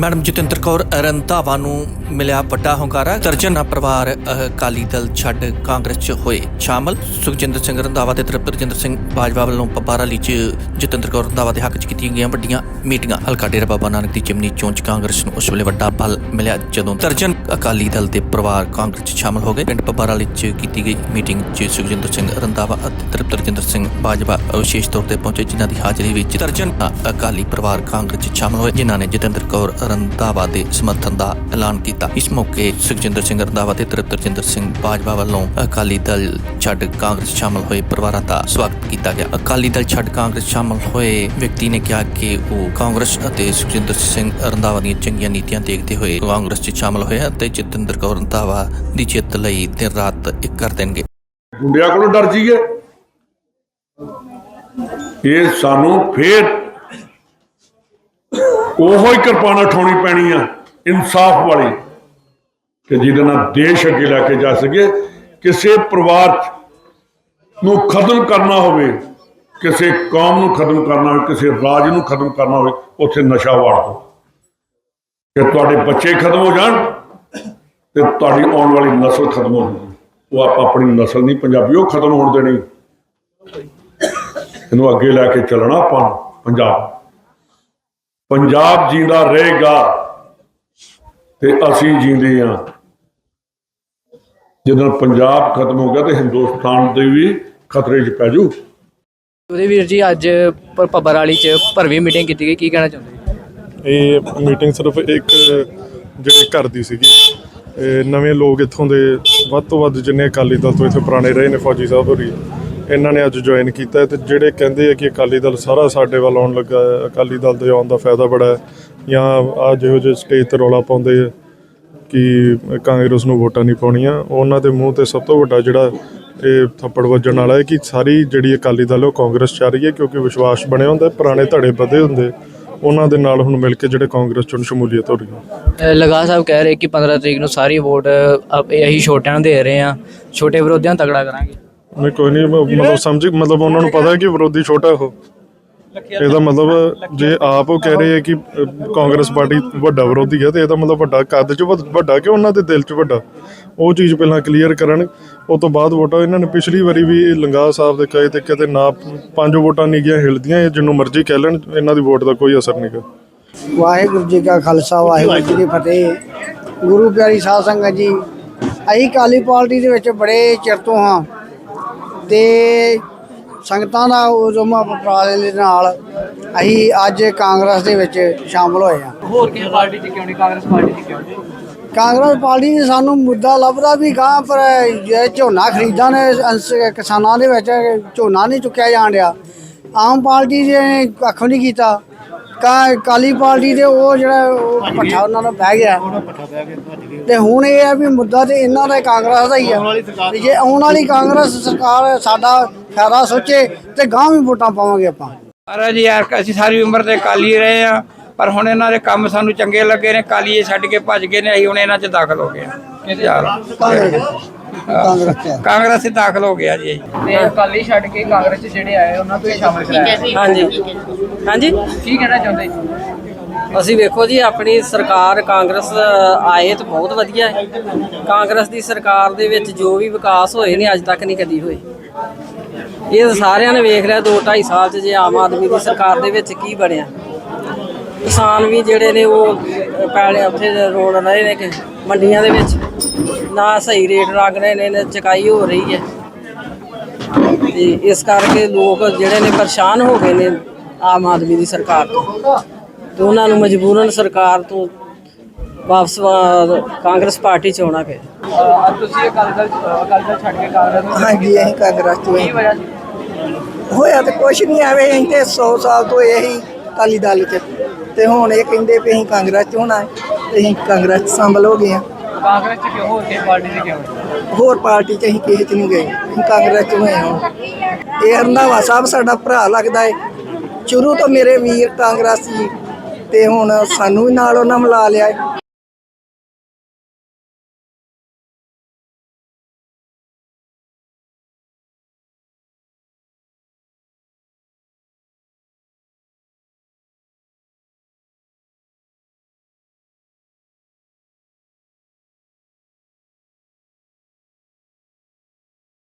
Madam Jatinder Kaur Randhawa ਨੂੰ ਮਿਲਿਆ ਵੱਡਾ ਹੁੰਗਾਰਾ। ਦਰਜਨਾ ਪਰਿਵਾਰ ਅਕਾਲੀ ਦਲ ਛੱਡ ਕਾਂਗਰਸ 'ਚ ਹੋਏ ਸ਼ਾਮਲ। ਸੁਖਜਿੰਦਰ ਸਿੰਘ ਰੰਧਾਵਾ ਤੇ ਤ੍ਰਿਪਤ ਰਜਿੰਦਰ ਸਿੰਘ ਬਾਜਵਾ ਵੱਲੋਂ ਪਬਾਰਾਲੀ 'ਚ ਜਤਿੰਦਰ ਕੌਰ ਰੰਧਾਵਾ ਦੇ ਹੱਕ 'ਚ ਕੀਤੀਆਂ ਗਈਆਂ ਵੱਡੀਆਂ ਮੀਟਿੰਗਾਂ। ਹਲਕਾ ਡੇਰਾ ਬਾਬਾ ਨਾਨਕ ਦੀ ਚਿਮਨੀ ਚੋਣ ਕਾਂਗਰਸ ਨੂੰ ਉਸ ਵੇਲੇ ਵੱਡਾ ਬਲ ਮਿਲਿਆ ਜਦੋਂ ਦਰਜਨ ਅਕਾਲੀ ਦਲ ਦੇ ਪਰਿਵਾਰ ਕਾਂਗਰਸ 'ਚ ਸ਼ਾਮਲ ਹੋ ਗਏ। ਪਿੰਡ ਪਬਾਰਾਲੀ 'ਚ ਕੀਤੀ ਗਈ ਮੀਟਿੰਗ 'ਚ ਸੁਖਜਿੰਦਰ ਸਿੰਘ ਰੰਧਾਵਾ ਅਤੇ ਤ੍ਰਿਪਤ ਰਜਿੰਦਰ ਸਿੰਘ ਬਾਜਵਾ ਵਿਸ਼ੇਸ਼ ਤੌਰ ਤੇ ਪਹੁੰਚੇ, ਜਿਨ੍ਹਾਂ ਦੀ ਹਾਜ਼ਰੀ ਵਿੱਚ ਦਰਜਨ ਅਕਾਲੀ ਪਰਿਵਾਰ ਕਾਂਗਰਸ 'ਚ ਸ਼ਾਮਲ ਹੋਏ, ਜਿਨ੍ਹਾਂ ਨੇ ਜਤਿੰਦਰ ਕੌਰ ਰੰਧਾਵਾ ਦੇ ਸਮਰਥਨ ਦਾ ਐਲਾਨ ਕੀਤਾ। ਇਸ ਮੌਕੇ ਸੁਖਜਿੰਦਰ ਸਿੰਘ ਰੰਧਾਵਾ ਤੇ ਤ੍ਰਿਪਤ ਸਿੰਘ ਬਾਜਵਾ ਵੱਲੋਂ ਅਕਾਲੀ ਦਲ ਛੱਡ ਕਾਂਗਰਸ ਸ਼ਾਮਲ ਹੋਏ ਪਰਿਵਾਰਾਂ ਦਾ ਸਵਾਗਤ ਕੀਤਾ ਗਿਆ। ਅਕਾਲੀ ਦਲ ਛੱਡ ਕਾਂਗਰਸ ਸ਼ਾਮਲ ਹੋਏ ਵਿਅਕਤੀ ਨੇ ਕਿਹਾ ਕਿ ਉਹ ਕਾਂਗਰਸ ਅਤੇ ਸੁਖਜਿੰਦਰ ਸਿੰਘ ਰੰਧਾਵਾ ਦੀਆਂ ਚੰਗੀਆਂ ਨੀਤੀਆਂ ਦੇਖਦੇ ਹੋਏ ਕਾਂਗਰਸ 'ਚ ਸ਼ਾਮਲ ਹੋਏ ਅਤੇ ਜਤਿੰਦਰ ਕੌਰ ਰੰਧਾਵਾ ਦੀ ਜਿੱਤ ਲਈ ਦਿਨ ਰਾਤ ਇੱਕ ਕਰ ਦੇਣਗੇ। ਗੁੰਡਿਆਂ ਕੋਲੋਂ ਡਰ ਜੀਏ ਇਹ ਸਾਨੂੰ ਫੇਰ ਉਹੋ ਹੀ ਕਿਰਪਾਨਾ ਠਾਉਣੀ ਪੈਣੀ ਆ, ਇਨਸਾਫ ਵਾਲੀ। ਕਿ ਜਿਹਦੇ ਨਾਲ ਦੇਸ਼ ਅੱਗੇ ਲੈ ਕੇ ਜਾ ਸਕੇ, ਕਿਸੇ ਪਰਿਵਾਰ ਨੂੰ ਖਤਮ ਕਰਨਾ ਹੋਵੇ, ਕਿਸੇ ਕੌਮ ਨੂੰ ਖਤਮ ਕਰਨਾ ਹੋਵੇ, ਕਿਸੇ ਰਾਜ ਨੂੰ ਖਤਮ ਕਰਨਾ ਹੋਵੇ, ਉੱਥੇ ਨਸ਼ਾ ਵਾੜ ਦੋ ਕਿ ਤੁਹਾਡੇ ਬੱਚੇ ਖਤਮ ਹੋ ਜਾਣ, ਤੇ ਤੁਹਾਡੀ ਆਉਣ ਵਾਲੀ ਨਸਲ ਖਤਮ ਹੋ ਜਾਊਗੀ। ਉਹ ਆਪਾਂ ਆਪਣੀ ਨਸਲ ਨਹੀਂ ਪੰਜਾਬੀ, ਉਹ ਖਤਮ ਹੋਣ ਦੇਣੀ। ਇਹਨੂੰ ਅੱਗੇ ਲੈ ਕੇ ਚੱਲਣਾ ਆਪਾਂ ਪੰਜਾਬ। ਪੰਜਾਬ ਜਿੰਦਾ ਰਹੇਗਾ ਤੇ ਅਸੀਂ ਜਿੰਦੇ ਆ ਜਦੋਂ ਪੰਜਾਬ ਖਤਮ ਹੋ ਗਿਆ ਤੇ ਹਿੰਦੁਸਤਾਨ ਦੇ ਵੀ ਖਤਰੇ 'ਚ ਪੈ ਜੂ ਉਹਦੇ ਵੀਰ ਜੀ ਅੱਜ ਪੱਬਰ ਵਾਲੀ ਚ ਭਰਵੀਂ ਮੀਟਿੰਗ ਕੀਤੀ ਗਈ ਕੀ ਕਹਿਣਾ ਚਾਹੁੰਦੇ? ਇਹ ਮੀਟਿੰਗ ਸਿਰਫ ਇੱਕ ਜਿਹੜੇ ਘਰ ਦੀ ਸੀਗੀ। ਇਹ ਨਵੇਂ ਲੋਕ ਇੱਥੋਂ ਦੇ ਵੱਧ ਤੋਂ ਵੱਧ ਜਿੰਨੇ ਅਕਾਲੀ ਦਲ ਤੋਂ ਇੱਥੇ ਪੁਰਾਣੇ ਰਹੇ ਨੇ ਫੌਜੀ ਸਾਹਿਬ ਹੋਰੀ ਇਹਨਾਂ ਨੇ ਅੱਜ ਜੁਆਇਨ ਕੀਤਾ ਹੈ ਤੇ ਜਿਹੜੇ ਕਹਿੰਦੇ ਆ ਕਿ ਅਕਾਲੀ ਦਲ ਸਾਰਾ ਸਾਡੇ ਵੱਲ ਆਉਣ ਲੱਗਾ ਹੈ ਅਕਾਲੀ ਦਲ ਦੇ ਆਉਣ ਦਾ ਫਾਇਦਾ ਬੜਾ ਹੈ ਜਾਂ ਆ ਜਿਹੋ ਜਿਹੇ ਸਟੇਜ ਤੇ ਰੌਲਾ ਪਾਉਂਦੇ ਆ ਕਿ ਕਾਂਗਰਸ ਨੂੰ ਵੋਟਾਂ ਨਹੀਂ ਪਾਉਣੀਆਂ ਉਹਨਾਂ ਦੇ ਮੂੰਹ ਤੇ ਸਭ ਤੋਂ ਵੱਡਾ ਜਿਹੜਾ ਇਹ ਥੱਪੜ ਵੱਜਣ ਵਾਲਾ ਹੈ ਕਿ ਸਾਰੀ ਜਿਹੜੀ ਅਕਾਲੀ ਦਲ ਉਹ ਕਾਂਗਰਸ ਚ ਆ ਰਹੀ ਹੈ ਕਿਉਂਕਿ ਵਿਸ਼ਵਾਸ ਬਣਿਆ ਹੁੰਦਾ ਪੁਰਾਣੇ ਧੜੇ ਵਧੇ ਹੁੰਦੇ ਉਹਨਾਂ ਦੇ ਨਾਲ ਹੁਣ ਮਿਲ ਕੇ ਜਿਹੜੇ ਕਾਂਗਰਸ ਚ ਸ਼ਮੂਲੀਅਤ ਹੋ ਰਹੀ ਹੈ। ਅ, ਲਗਾ ਸਾਹਿਬ ਕਹਿ ਰਹੇ ਕਿ 15 ਤਰੀਕ ਨੂੰ ਸਾਰੀ ਵੋਟ ਅ, ਇਹੀ ਛੋਟਿਆਂ ਨੂੰ ਦੇ ਰਹੇ ਆ ਛੋਟੇ ਵਿਰੋਧੀਆਂ ਤਗੜਾ ਕਰਾਂਗੇ। ਨਹੀਂ ਕੋਈ ਨਹੀਂ ਮ- ਮਤਲਬ ਸਮਝ ਮਤਲਬ ਉਹਨਾਂ ਨੂੰ ਪਤਾ ਹੈ ਕਿ ਵਿਰੋਧੀ ਛੋਟਾ ਉਹ। ਇਹਦਾ ਮਤਲਬ ਜੇ ਆਪ ਉਹ ਕਹਿ ਰਹੇ ਹੈ ਕਿ ਅ, ਕਾਂਗਰਸ ਪਾਰਟੀ ਵੱਡਾ ਵਿਰੋਧੀ ਹੈ ਤੇ ਇਹਦਾ ਮਤਲਬ ਵੱਡਾ ਕੱਦ ਚ ਵੱਡਾ ਕਿ ਉਹਨਾਂ ਦੇ ਦਿਲ ਚ ਵੱਡਾ? ਉਹ ਚੀਜ਼ ਪਹਿਲਾਂ ਕਲੀਅਰ ਕਰਨ। ਉਹ ਤੋਂ ਬਾਅਦ ਵੋਟਾਂ ਇਹਨਾਂ ਨੇ ਪਿਛਲੀ ਵਾਰੀ ਵੀ ਲੰਗਾ ਸਾਹਿਬ ਦੇ ਕਹੇ ਤੇ ਕਿਤੇ ਨਾ ਪੰਜ ਵੋਟਾਂ ਨਹੀਂ ਗਿਆ ਹਿਲਦੀਆਂ ਇਹ ਜਿੰਨੂੰ ਮਰਜ਼ੀ ਕਹਿ ਲੈਣ ਇਹਨਾਂ ਦੀ ਵੋਟ ਦਾ ਕੋਈ ਅਸਰ ਨਹੀਂਗਾ ਵਾਹਿਗੁਰੂ ਜੀ ਕਾ ਖਾਲਸਾ ਵਾਹਿਗੁਰੂ ਜੀ ਕੀ ਫਤਿਹ। ਗੁਰੂ ਪਿਆਰੀ ਸਾਧ ਸੰਗਤ ਜੀ ਅਸੀਂ ਕਾਲੀ ਪਾਰਟੀ ਦੇ ਵਿੱਚ ਬੜੇ ਚਿਰ ਤੋਂ ਹਾਂ। ਤੇ ਸੰਗਤਾਂ ਦਾ ਉਦਮ ਉਪਰਾਲੇ ਦੇ ਨਾਲ ਅਸੀਂ ਅੱਜ ਕਾਂਗਰਸ ਦੇ ਵਿੱਚ ਸ਼ਾਮਲ ਹੋਏ ਹਾਂ। ਹੋਰ ਕਿਹੜੀ ਪਾਰਟੀ ਚ ਕਿਉਂ ਨਹੀਂ? ਕਾਂਗਰਸ ਪਾਰਟੀ ਚ ਕਿਉਂ ਕਾਂਗਰਸ ਪਾਰਟੀ ਨੇ ਸਾਨੂੰ ਮੁੱਦਾ ਲੱਭਦਾ ਵੀ ਗਾਂ ਪਰ ਜੇ ਝੋਨਾ ਖਰੀਦਾਂ ਨੇ ਕਿਸਾਨਾਂ ਦੇ ਵਿੱਚ ਝੋਨਾ ਨਹੀਂ ਚੁੱਕਿਆ ਜਾਣ ਡਿਆ। ਆਮ ਪਾਰਟੀ ਨੇ ਕੱਖ ਨਹੀਂ ਕੀਤਾ। ਕਾ ਕਾਲੀ ਪਾਰਟੀ ਦੇ ਉਹ ਜਿਹੜਾ ਉਹ ਪੱਠਾ ਉਹਨਾਂ ਦਾ ਬਹਿ ਗਿਆ। ਤੇ ਹੁਣ ਇਹ ਹੈ ਵੀ ਮੁੱਦਾ ਤੇ ਇਹਨਾਂ ਦਾ ਕਾਂਗਰਸ ਦਾ ਹੀ ਹੈ ਵੀ ਜੇ ਆਉਣ ਵਾਲੀ ਕਾਂਗਰਸ ਸਰਕਾਰ ਸਾਡਾ ਫਾਇਦਾ ਸੋਚੇ ਤੇ ਗਾਂ ਵੀ ਵੋਟਾਂ ਪਾਵਾਂਗੇ ਆਪਾਂ। ਮਹਾਰਾਜ ਜੀ ਯਾਰ ਅਸੀਂ ਸਾਰੀ ਉਮਰ ਤੇ ਕਾਲੀ ਰਹੇ ਆ ਪਰ ਹੁਣ ਇਹਨਾਂ ਦੇ ਕੰਮ ਸਾਨੂੰ ਚੰਗੇ ਲੱਗੇ ਨੇ ਕਾਲੀਏ ਛੱਡ ਕੇ ਭੱਜ ਗਏ ਨੇ ਅਸੀਂ ਹੁਣ ਇਹਨਾਂ 'ਚ ਦਾਖਲ ਹੋ ਗਏ ਆ ਯਾਰ। ਕਾਂਗਰਸ ਚ। ਕਾਂਗਰਸ 'ਚ ਦਾਖਲ ਹੋ ਗਿਆ ਜੀ ਤੇ ਅਕਾਲੀ ਛੱਡ ਕੇ ਕਾਂਗਰਸ ਚ ਜਿਹੜੇ ਆਏ ਉਹਨਾਂ ਤੋਂ ਹੀ ਸ਼ਾਮਲ ਕਰਾਇਆ। ਹਾਂਜੀ। ਹਾਂਜੀ। ਕੀ ਕਹਿਣਾ ਚਾਹੁੰਦੇ ਜੀ? ਅਸੀਂ ਵੇਖੋ ਜੀ ਆਪਣੀ ਸਰਕਾਰ ਕਾਂਗਰਸ ਆਏ ਤਾਂ ਬਹੁਤ ਵਧੀਆ ਹੈ। ਕਾਂਗਰਸ ਦੀ ਸਰਕਾਰ ਦੇ ਵਿੱਚ ਜੋ ਵੀ ਵਿਕਾਸ ਹੋਏ ਨੇ ਅੱਜ ਤੱਕ ਨਹੀਂ ਕਦੀ ਹੋਏ। ਇਹ ਤਾਂ ਸਾਰਿਆਂ ਨੇ ਵੇਖ ਲਿਆ 2 2.5 ਸਾਲ ਚ ਜੇ ਆਮ ਆਦਮੀ ਦੀ ਸਰਕਾਰ ਦੇ ਵਿੱਚ ਕੀ ਬਣਿਆ। ਕਿਸਾਨ ਵੀ ਜਿਹੜੇ ਨੇ ਉਹ ਪੈਲੇ ਉੱਥੇ ਰੋਣ ਰਹੇ ਨੇ ਕਿ ਮੰਡੀਆਂ ਦੇ ਵਿੱਚ। ਨਾ ਸਹੀ ਰੇਟ ਲੱਗ ਰਹੇ ਨੇ ਨਾ ਚਕਾਈ ਹੋ ਰਹੀ ਹੈ। ਤੇ ਇਸ ਕਰਕੇ ਲੋਕ ਜਿਹੜੇ ਨੇ ਪਰੇਸ਼ਾਨ ਹੋ ਗਏ ਨੇ ਆਮ ਆਦਮੀ ਦੀ ਸਰਕਾਰ ਤੋਂ। ਤੇ ਉਹਨਾਂ ਨੂੰ ਮਜਬੂਰਨ ਸਰਕਾਰ ਤੋਂ ਵਾਪਸ ਕਾਂਗਰਸ ਪਾਰਟੀ ਚ ਆਉਣਾ ਪਿਆ। ਤੁਸੀਂ ਛੱਡ ਕੇ ਕਾਂਗਰਸ ਹਾਂਜੀ ਅਸੀਂ ਕਾਂਗਰਸ ਸੀ ਹੋਇਆ ਤੇ ਕੁਛ ਨਹੀਂ ਆਵੇ ਅਸੀਂ ਤੇ 100 ਸਾਲ ਤੋਂ ਇਹੀ ਅਕਾਲੀ ਦਲ ਚ ਤੇ ਹੁਣ ਇਹ ਕਹਿੰਦੇ ਵੀ ਅਸੀਂ ਕਾਂਗਰਸ ਚ ਹੋਣਾ ਹੈ ਤੇ ਅਸੀਂ ਕਾਂਗਰਸ ਚ ਸ਼ਾਮਲ ਹੋ ਗਏ ਹਾਂ। ਕਾਂਗਰਸ ਚ ਕਿਉਂ ਹੋਰ ਕਿਹੜੀ ਪਾਰਟੀ ਚ ਕਿਉਂ ਹੋਰ ਪਾਰਟੀ ਚ ਅਸੀਂ ਕਿਸੇ ਚ ਨਹੀਂ ਗਏ। ਅਸੀਂ ਕਾਂਗਰਸ ਚ ਹੋਏ ਹਾਂ। ਇਹ ਰੰਧਾਵਾ ਸਾਹਿਬ ਸਾਡਾ ਭਰਾ ਲੱਗਦਾ ਏ। ਸ਼ੁਰੂ ਤੋਂ ਮੇਰੇ ਵੀਰ ਕਾਂਗਰਸ ਸੀ ਤੇ ਹੁਣ ਸਾਨੂੰ ਵੀ ਨਾਲ ਉਹਨਾਂ ਮਿਲਾ ਲਿਆ